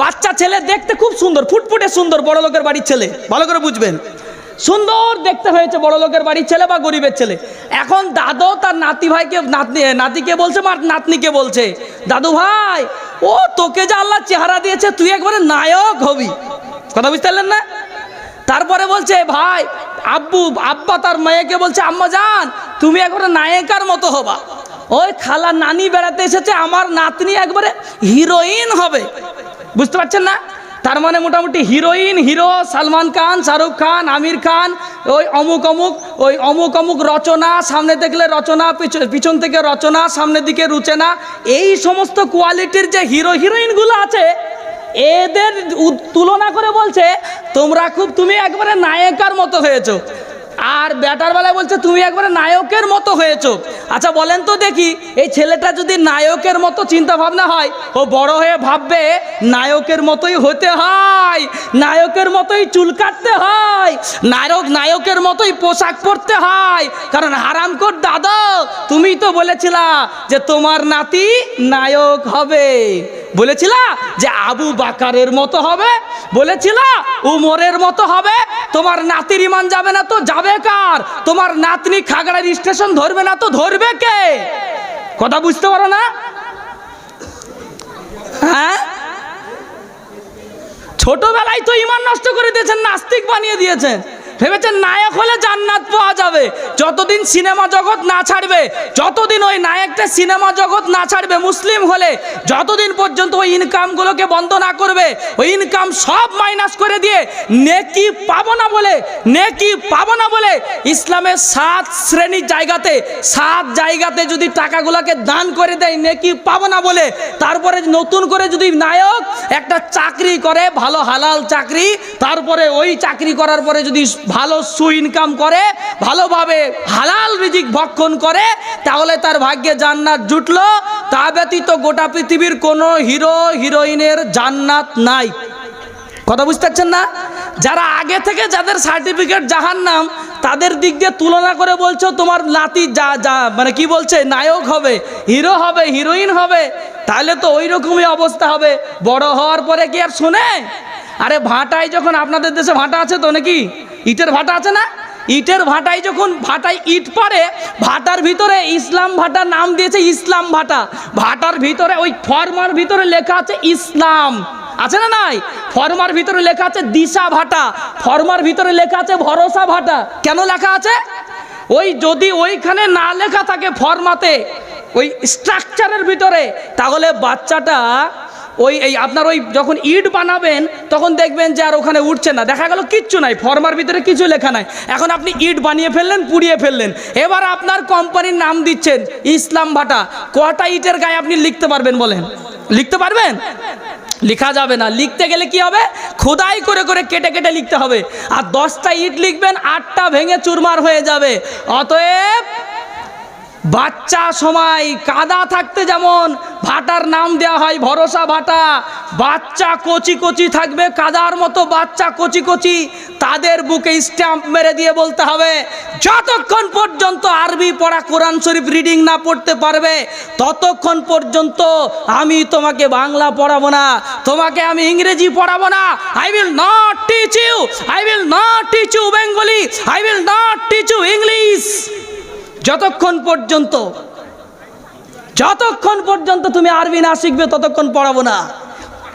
বাচ্চা ছেলে দেখতে খুব সুন্দর, ফুটফুটে সুন্দর, বড় লোকের বাড়ির ছেলে। ভালো করে বুঝবেন। সুন্দর দেখতে হয়েছে বড় লোকের বাড়ির ছেলে বা গরিবের ছেলে। এখন দাদু তার নাতি ভাইকে, নাতনি নাতিকে বলছে বা নাতনিকে বলছে, দাদু ভাই, ও তোকে যে আল্লাহ চেহারা দিয়েছে, তুই একবারে নায়ক হবি। কথা বুঝতে পারলেন না? তারপরে বলছে, ভাই, আব্বু, আব্বা তার মেয়েকে বলছে, আম্মা জান, তুমি একবারে নায়িকার মতো হবা। ওই খালা নানি বেড়াতে এসেছে, আমার নাতনি একবারে হিরোইন হবে। বুঝতে পারছেন না? তার মানে মোটামুটি হিরোইন, হিরো, সালমান খান, শাহরুখ খান, আমির খান, ওই অমুক অমুক, ওই অমুক অমুক রচনা, সামনে দেখলে রচনা, পিছ- পিছন থেকে রচনা, সামনের দিকে রুচেনা, এই সমস্ত কোয়ালিটির যে হিরো, হিরোইনগুলো আছে, এদের তুলনা করে বলছে, তোমরা খুব, তুমি একবারে নায়িকার মতো হয়েছো। আর ব্যাটার বেলায় বলছে, তুমি একবারে নায়কের মতো হয়েছো। আচ্ছা বলেন তো দেখি, এই ছেলেটা যদি নায়কের মতো চিন্তা ভাবনা হয়, ও বড় হয়ে ভাববে, নায়কের মতোই হতে হয়, নায়কের মতোই চুল কাটতে হয়, নায়ক, নায়কের মতোই পোশাক পরতে হয়। কারণ হারামকোট দাদা তুমি তো বলেছিলা যে তোমার নাতি নায়ক হবে। বলেছিলা যে আবু বাকারের মতো হবে? বলেছিলা, উমরের মতো হবে? তোমার নাতির ইমান যাবে না তো যাবে কার? তোমার নাতনি খাগড়ার স্টেশন ধরবে না তো ধরবে কে? কথা বুঝতে পারো না? হ্যাঁ? ছোটবেলায় তো ইমান নষ্ট করে দিয়েছেন, নাস্তিক বানিয়ে দিয়েছেন। ভেবেছেন নায়ক হলে জান্নাত পাওয়া যাবে। যতদিন সিনেমা জগৎ না ছাড়বে, যতদিন ওই নায়কটা সিনেমা জগৎ না ছাড়বে, মুসলিম হলে যতদিন পর্যন্ত ওই ইনকামগুলোকে বন্ধ না করবে, ওই ইনকাম সব মাইনাস করে দিয়ে নেকি পাবো না বলে, নেকি পাবো না বলে ইসলামের সাত শ্রেণির জায়গাতে, সাত জায়গাতে যদি টাকাগুলোকে দান করে দেয়, নেকি পাবো না বলে, তারপরে নতুন করে যদি নায়ক একটা চাকরি করে, ভালো হালাল চাকরি, তারপরে ওই চাকরি করার পরে যদি ভালো সু ইনকাম করে, ভালোভাবে হালাল রিজিক ভক্ষণ করে, তাহলে তার ভাগ্যে জান্নাত জুটলো। তা ব্যতীত গোটা পৃথিবীর কোনো হিরো, হিরোইনের জান্নাত নাই। কথা বুঝতে পারছেন না? যারা আগে থেকে যাদের সার্টিফিকেট জাহান নাম তাদের দিক দিয়ে তুলনা করে বলছো তোমার নাতি যা যা মানে কি বলছে? নায়ক হবে, হিরো হবে, হিরোইন হবে, তাহলে তো ওই রকমই অবস্থা হবে। বড় হওয়ার পরে কি আর শোনে? আরে ভাটায় যখন আপনাদের দেশে ভাটা আছে তো নাকি? ইটের ভাটা আছে না? ইটের ভাটায় যখন ভাটায় ইট পারে ভাটার ভিতরে ইসলাম ভাটা নাম দিয়েছে ইসলাম ভাটা। ভাটার ভিতরে ওই ফর্মার ভিতরে লেখা আছে ইসলাম। আছে না নাই? ফর্মার ভিতরে লেখা আছে দিশা ভাটা। ফর্মার ভিতরে লেখা আছে ভরসা ভাটা। কেন লেখা আছে? ওই যদি ওইখানে না লেখা থাকে ফর্মাতে, ওই স্ট্রাকচারের ভিতরে, তাহলে বাচ্চাটা ওই, এই আপনার ওই যখন ইট বানাবেন, তখন দেখবেন যে আর ওখানে উঠছে না। দেখা গেল কিচ্ছু নাই, ফর্মার ভিতরে কিছু লেখা নাই। এখন আপনি ইট বানিয়ে ফেললেন, পুড়িয়ে ফেললেন। এবার আপনার কোম্পানির নাম দিচ্ছেন ইসলাম ভাটা। কটা ইটের গায়ে আপনি লিখতে পারবেন বলেন? লিখতে পারবেন? লেখা যাবে না। লিখতে গেলে কি হবে? খোদাই করে করে কেটে কেটে লিখতে হবে। আর দশটা ইট লিখবেন, আটটা ভেঙে চুরমার হয়ে যাবে। অতএব বাচ্চা সময় কাদা থাকতে যেমন, ভাটার নাম দেওয়া হয় ভরসা ভাটা। বাচ্চা কচি কচি থাকবে, কাদার মতো বাচ্চা কচি কচি, তাদের বুকে স্ট্যাম্প মেরে দিয়ে বলতে হবে, যতক্ষণ পর্যন্ত আরবি পড়া কোরআন শরীফ রিডিং না পড়তে পারবে, ততক্ষণ পর্যন্ত আমি তোমাকে বাংলা পড়াবো না, তোমাকে আমি ইংরেজি পড়াবো না। I will not teach you I will not teach you Bengali I will not teach you English যতক্ষণ পর্যন্ত যতক্ষণ পর্যন্ত তুমি আরবি না শিখবে, ততক্ষণ পড়াবো না।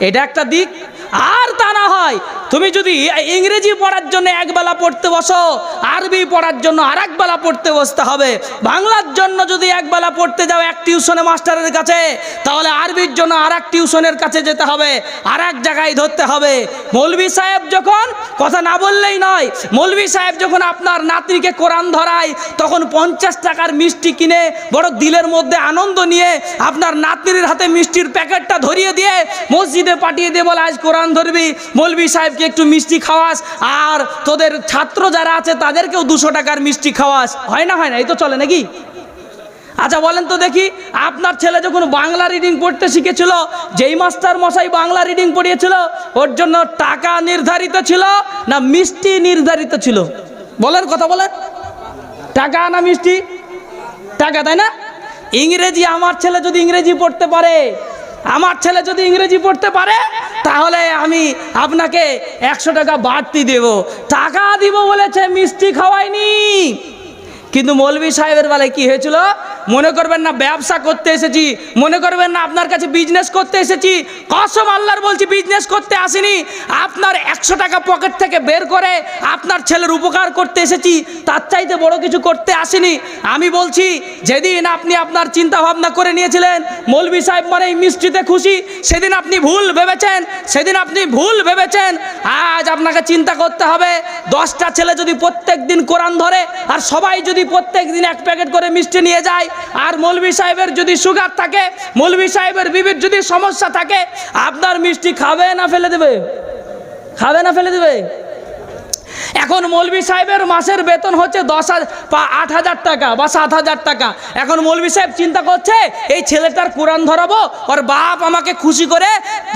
এটা একটা দিক। আর তা না হয় তুমি যদি ইংরেজি পড়ার জন্য একবেলা পড়তে বসো, আরবি পড়ার জন্য আর একবেলা পড়তে বসতে হবে। বাংলার জন্য যদি একবেলা পড়তে যাও এক টিউশনে মাস্টারের কাছে, তাহলে আরবির জন্য আর এক টিউশনের কাছে যেতে হবে আর এক জায়গায় ধরতে হবে। মৌলভী সাহেব যখন কথা না বললেই নয়, মৌলভী সাহেব যখন আপনার নাতনিকে কোরআন ধরায়, তখন পঞ্চাশ টাকার মিষ্টি কিনে বড় দিলের মধ্যে আনন্দ নিয়ে আপনার নাতনির হাতে মিষ্টির প্যাকেটটা ধরিয়ে দিয়ে মসজিদে পাঠিয়ে দিয়ে বলে, আজ কোরআন ধরবি। মৌলভী সাহেবকে একটু মিষ্টি খাওয়াস, আর তোদের ছাত্র যারা আছে তাদেরকেও দুশো টাকার মিষ্টি খাওয়াস। হয় না হয় না? এই তো চলে নাকি? আচ্ছা বলেন তো দেখি, আপনার ছেলে যখন বাংলা রিডিং পড়তে শিখেছিল, যেই মাস্টার মশাই বাংলা রিডিং পড়িয়েছিল, ওর জন্য টাকা নির্ধারিত ছিল না মিষ্টি নির্ধারিত ছিল? বলেন, কথা বলেন। টাকা না মিষ্টি? টাকা, তাই না? ইংরেজি, আমার ছেলে যদি ইংরেজি পড়তে পারে, আমার ছেলে যদি ইংরেজি পড়তে পারে তাহলে আমি আপনাকে একশো টাকা বাড়তি দেব। টাকা দিব বলেছে, মিষ্টি খাওয়াইনি। কিন্তু মৌলভী সাহেবের বেলায় কি হয়েছিল? মনে করবেন না ব্যবসা করতে এসেছি, মনে করবেন না আপনার কাছে বিজনেস করতে এসেছি, কসম আল্লাহর বলছি বিজনেস করতে আসিনি, আপনার একশো টাকা পকেট থেকে বের করে আপনার ছেলের উপকার করতে এসেছি, তার চাইতে বড় কিছু করতে আসিনি। আমি বলছি, যেদিন আপনি আপনার চিন্তা ভাবনা করে নিয়েছিলেন, মৌলভী সাহেব মানে মিষ্টিতে খুশি, সেদিন আপনি ভুল ভেবেছেন, সেদিন আপনি ভুল ভেবেছেন, আজ আপনাকে চিন্তা করতে হবে, দশটা ছেলে যদি প্রত্যেক দিন কোরআন ধরে, আর সবাই যদি প্রত্যেক দিন এক প্যাকেট করে মিষ্টি নিয়ে যায় আর মৌলভী সাহেবের যদি সুগার থাকে, মৌলভী সাহেবের বিবির যদি সমস্যা থাকে, আপনার মিষ্টি খাবে না ফেলে দেবে? খাবে না ফেলে দেবে? এখন মৌলভী সাহেবের মাসের বেতন হচ্ছে দশ হাজার আট হাজার টাকা বা সাত হাজার টাকা। এখন মৌলভী সাহেব চিন্তা করছে, এই ছেলেটার কোরআন ধরাবো, ওর বাপ আমাকে খুশি করে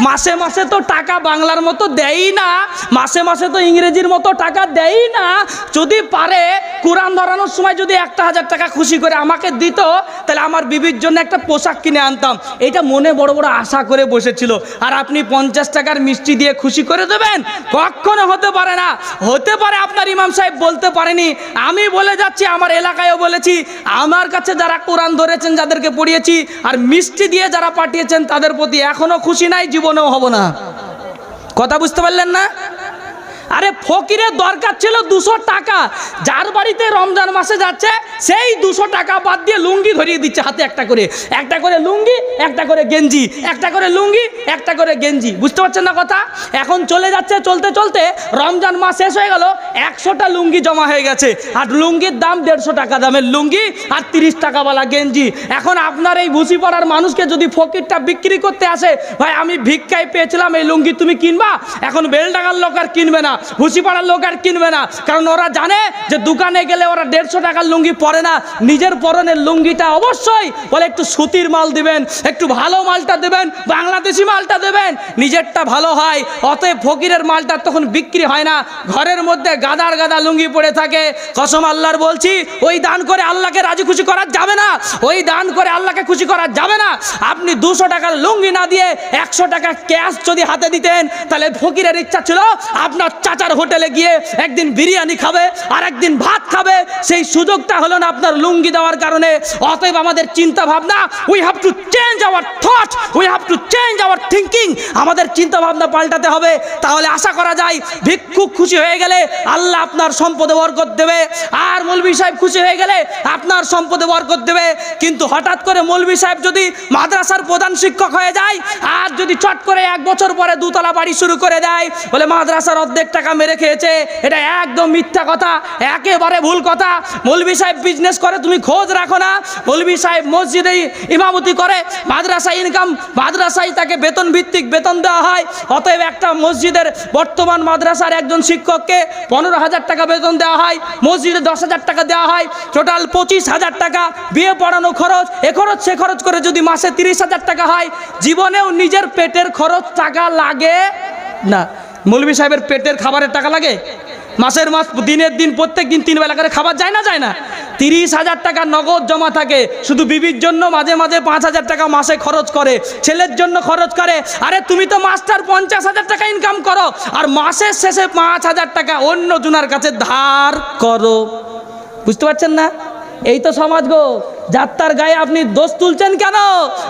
মাসে মাসে তো টাকা বাংলার মতো দেয়ই না, মাসে মাসে তো ইংরেজির মতো টাকা দেয়ই না। যদি পারে কোরআন ধরানোর সময় যদি একটা হাজার টাকা খুশি করে আমাকে দিত, তাহলে আমার বিবির জন্য একটা পোশাক কিনে আনতাম। এটা মনে বড় বড় আশা করে বসেছিল। আর আপনি পঞ্চাশ টাকার মিষ্টি দিয়ে খুশি করে দেবেন? কখনো হতে পারে না। হতে পারে আপনার ইমাম সাহেব বলতে পারেনি। আমি বলে যাচ্ছি, আমার এলাকায়ও বলেছি, আমার কাছে যারা কোরআন ধরেছেন যাদেরকে পড়িয়েছি, আর মিষ্টি দিয়ে যারা পাঠিয়েছেন তাদের প্রতি এখনও খুশি নাই, জীবনেও হব না। কথা বুঝতে পারলেন না? আরে ফকিরের দরকার ছিল দুশো টাকা। যার বাড়িতে রমজান মাসে যাচ্ছে, সেই দুশো টাকা বাদ দিয়ে লুঙ্গি ধরিয়ে দিচ্ছে হাতে একটা করে। একটা করে লুঙ্গি, একটা করে গেঞ্জি, একটা করে লুঙ্গি, একটা করে গেঞ্জি। বুঝতে পারছেন না কথা? এখন চলে যাচ্ছে, চলতে চলতে রমজান মাস শেষ হয়ে গেল একশোটা লুঙ্গি জমা হয়ে গেছে। আর লুঙ্গির দাম দেড়শো টাকা দামের লুঙ্গি আর তিরিশ টাকাওয়ালা গেঞ্জি। এখন আপনার এই ভুসি পাড়ার মানুষকে যদি ফকিরটা বিক্রি করতে আসে, ভাই, আমি ভিক্ষায় পেয়েছিলাম, এই লুঙ্গি তুমি কিনবা? এখন বেলডাঙ্গার লোক আর কিনবে না ভুসিপাড়ার লোক আর কিনবে না। কারণ ওরা জানে যে দোকানে গেলে ওরা দেড়শো টাকার লুঙ্গি পরে না। নিজের পরনের লুঙ্গিটা অবশ্যই বলে একটু সুতির মাল দিবেন, একটু ভালো মালটা দেবেন, বাংলাদেশি মালটা দেবেন। নিজেরটা ভালো হয়, অতএব ফকিরের মালটা তখন বিক্রি হয় না। ঘরের মধ্যে গাদার গাদা লুঙ্গি পড়ে থাকে। কসম আল্লাহর বলছি, ওই দান করে আল্লাহকে রাজি খুশি করা যাবে না। ওই দান করে আল্লাহকে খুশি করা যাবে না। আপনি দুশো টাকার লুঙ্গি না দিয়ে একশো টাকা ক্যাশ যদি হাতে দিতেন, তাহলে ফকিরের ইচ্ছা ছিল আপনার চাচার হোটেলে গিয়ে একদিন বিরিয়ানি খাবে আর একদিন ভাত খাবে। সেই সুযোগটা হলো না আপনার লুঙ্গি দেওয়ার কারণে। অতএব আমাদের চিন্তা ভাবনা we have to change our thought we have to change our thinking আমাদের চিন্তা ভাবনা পাল্টাতে হবে। তাহলে আশা করা যায়, ভিক্ষুক খুশি হয়ে গেলে আল্লাহ আপনার সম্পদে বরকত দেবে। আর মৌলভী সাহেব খুশি হয়ে গেলে আপনার সম্পদে বরকত দেবে। কিন্তু হঠাৎ করে মৌলভী সাহেব যদি মাদ্রাসার প্রধান শিক্ষক হয়ে যায়, আর যদি চট করে এক বছর পরে দুতলা বাড়ি শুরু করে দেয়, বলে মাদ্রাসার অর্ধেক টাকা মেরে খেয়েছে, এটা একদম মিথ্যা কথা, একেবারে ভুল কথা। মৌলভী সাহেব বিজনেস করে, তুমি খোঁজ রাখো না। মৌলভী সাহেব মসজিদে ইমামতি করে, মাদ্রাসা ইনকাম মাদ্রাসায় তাকে বেতন ভিত্তিক বেতন দেওয়া হয়। অতএব একটা মসজিদের বর্তমান মাদ্রাসার একজন শিক্ষককে পনেরো হাজার টাকা বেতন দেওয়া হয়। মসজিদে দশ হাজার টাকা দেওয়া হয় টোটাল পঁচিশ হাজার টাকা। বিয়ে পড়ানো খরচ, এ খরচ, সে খরচ করে যদি মাসে তিরিশ হাজার টাকা হয়, জীবনেও নিজের পেটের খরচ টাকা লাগে না। মৌলভী সাহেবের পেটের খাবারের টাকা লাগে? মাসের মাস, দিনের দিন, প্রত্যেক দিন তিন বেলা করে খাবার যায় না যায় না? তিরিশ হাজার টাকা নগদ জমা থাকে, শুধু বিবির জন্য মাঝে মাঝে পাঁচ হাজার টাকা মাসে খরচ করে, ছেলের জন্য খরচ করে। আরে তুমি তো মাস্টার, পঞ্চাশ হাজার টাকা ইনকাম করো, আর মাসের শেষে পাঁচ হাজার টাকা অন্য জুনার কাছে ধার করো। বুঝতে পারছেন না? এই তো সমাজ গো। যাত্রার গায়ে আপনি দোষ তুলছেন কেন?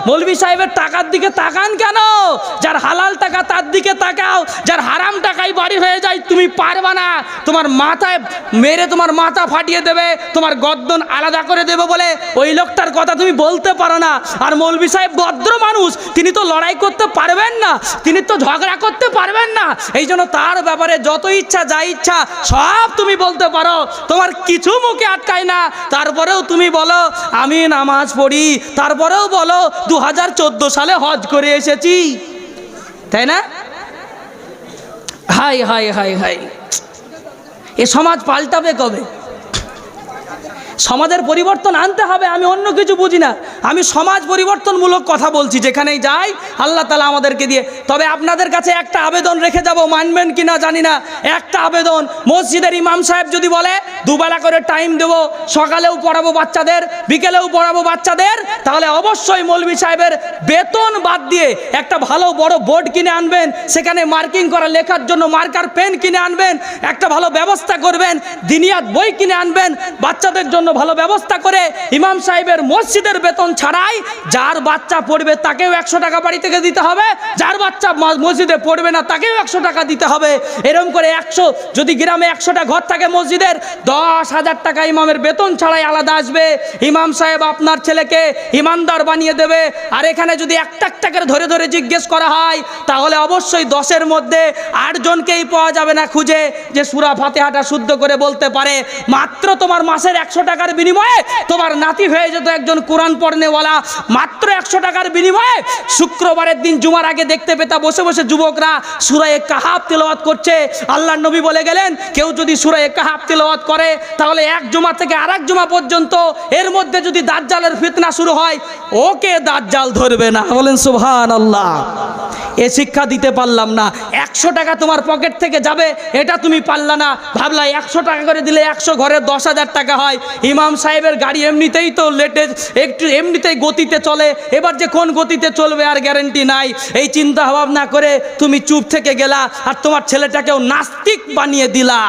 মৌলভী সাহেবের টাকার দিকে তাকান কেন? যার হালাল টাকা তার দিকে তাকাও, যার হারাম টাকাই বাড়ি হয়ে যায়, তুমি পারবা না। তোমার মাথায় মেরে তোমার মাথা ফাটিয়ে দেবে, তোমার গদ্দন আলাদা করে দেবে বলে ওই লোকটার কথা তুমি বলতে পারো না। আর মৌলভী সাহেব ভদ্র মানুষ, তিনি তো লড়াই করতে পারবেন না, তিনি তো ঝগড়া করতে পারবেন না। এই জন্য তার ব্যাপারে যত ইচ্ছা, যা ইচ্ছা, সব তুমি বলতে পারো। তোমার কিছু মুখে আটকায় না, তারপরেও তুমি বলো, আমি নামাজ পড়ি, তারপরেও বলো দু হাজার চোদ্দ সালে হজ করে এসেছি। তাই না? হাই হাই হাই হাই। এ সমাজ পাল্টাবে কবে? সমাজের পরিবর্তন আনতে হবে, আমি অন্য কিছু বুঝি না। আমি সমাজ পরিবর্তনমূলক কথা বলছি, যেখানেই যাই, আল্লাহ তালা আমাদেরকে দিয়ে। তবে আপনাদের কাছে একটা আবেদন রেখে যাব, মানবেন কি না জানি না। একটা আবেদন, মসজিদের ইমাম সাহেব যদি বলে, দুবেলা করে টাইম দেবো, সকালেও পড়াবো বাচ্চাদের, বিকেলেও পড়াবো বাচ্চাদের, তাহলে অবশ্যই মৌলভী সাহেবের বেতন বাদ দিয়ে একটা ভালো বড় বোর্ড কিনে আনবেন, সেখানে মার্কিং করা লেখার জন্য মার্কার পেন কিনে আনবেন, একটা ভালো ব্যবস্থা করবেন, দিনিয়াত বই কিনে আনবেন, বাচ্চাদের জন্য ভালো ব্যবস্থা করে ইমাম সাহেবের মসজিদের বেতন ছাড়াই যার বাচ্চা পড়বে তাকেও একশো টাকা বাড়ি থেকে দিতে হবে, যার বাচ্চা মসজিদে পড়বে না তাকেও একশো টাকা দিতে হবে। এরকম করে একশো, যদি গ্রামে একশোটা ঘর থাকে মসজিদের, দশ হাজার টাকা ইমামের বেতন ছাড়াই আলাদা আসবে। ইমাম সাহেব আপনার ছেলেকে ইমানদার বানিয়ে দেবে। আর এখানে যদি একটা একটা করে ধরে ধরে জিজ্ঞেস করা হয়, তাহলে অবশ্যই দশের মধ্যে আটজনকেই পাওয়া যাবে না খুঁজে, যে সুরা ফাতেহাটা শুদ্ধ করে বলতে পারে। মাত্র তোমার মাসের একশো টাকার বিনিময়ে তোমার নাতি হয়ে যেত একজন কোরআন পড়নেওয়ালা। মাত্র একশো টাকার বিনিময়ে শুক্রবারের দিন জুমার আগে দেখতে পেতা বসে বসে যুবকরা সুরায় কাহাব তেলাওয়াত করছে। আল্লাহ নবী বলে গেলেন, কেউ যদি সুরায় কাহাব তেলাওয়াত করে, তাহলে এক জমা থেকে আর এক জমা পর্যন্ত এর মধ্যে যদি দাজ্জালের ফিতনা শুরু হয়, ওকে দাজ্জাল ধরবে না। বলেন সুবহান আল্লাহ এ শিক্ষা দিতে পারলাম না। একশো টাকা তোমার পকেট থেকে যাবে, এটা তুমি পারলা না। ভাবলা, একশো টাকা করে দিলে একশো, ঘরে দশ হাজার টাকা হয়। ইমাম সাহেবের গাড়ি এমনিতেই তো লেটে একটু এমনিতেই গতিতে চলে। এবার যে কোন গতিতে চলবে আর গ্যারেন্টি নাই। এই চিন্তা ভাবনা করে তুমি চুপ থেকে গেলা আর তোমার ছেলেটাকেও নাস্তিক বানিয়ে দিলা।